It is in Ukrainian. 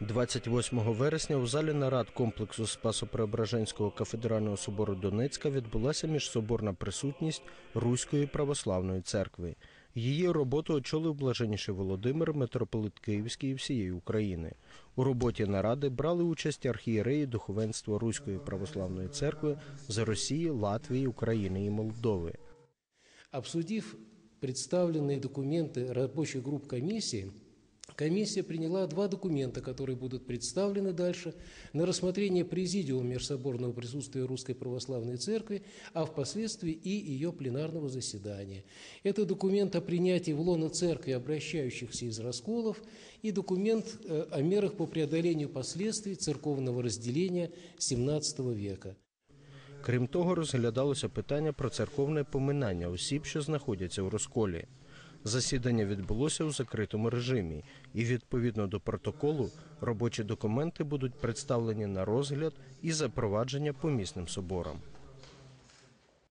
28 вересня у залі нарад комплексу Спасо-Преображенського кафедрального собору Донецька відбулася міжсоборна присутність Руської православної церкви. Її роботу очолив блаженніший Володимир, митрополит Київський і всієї України. У роботі наради брали участь архієреї духовенства Руської православної церкви з Росії, Латвії, України і Молдови. Обсудив представленные документы рабочих групп комиссии, комиссия приняла два документа, которые будут представлены дальше на рассмотрение Президиума Межсоборного присутствия Русской Православной Церкви, а впоследствии и ее пленарного заседания. Это документ о принятии в лоно церкви обращающихся из расколов и документ э, о мерах по преодолению последствий церковного разделения XVII века. Крім того, розглядалося питання про церковне поминання осіб, що знаходяться у розколі. Засідання відбулося у закритому режимі, і відповідно до протоколу робочі документи будуть представлені на розгляд і запровадження помісним соборам.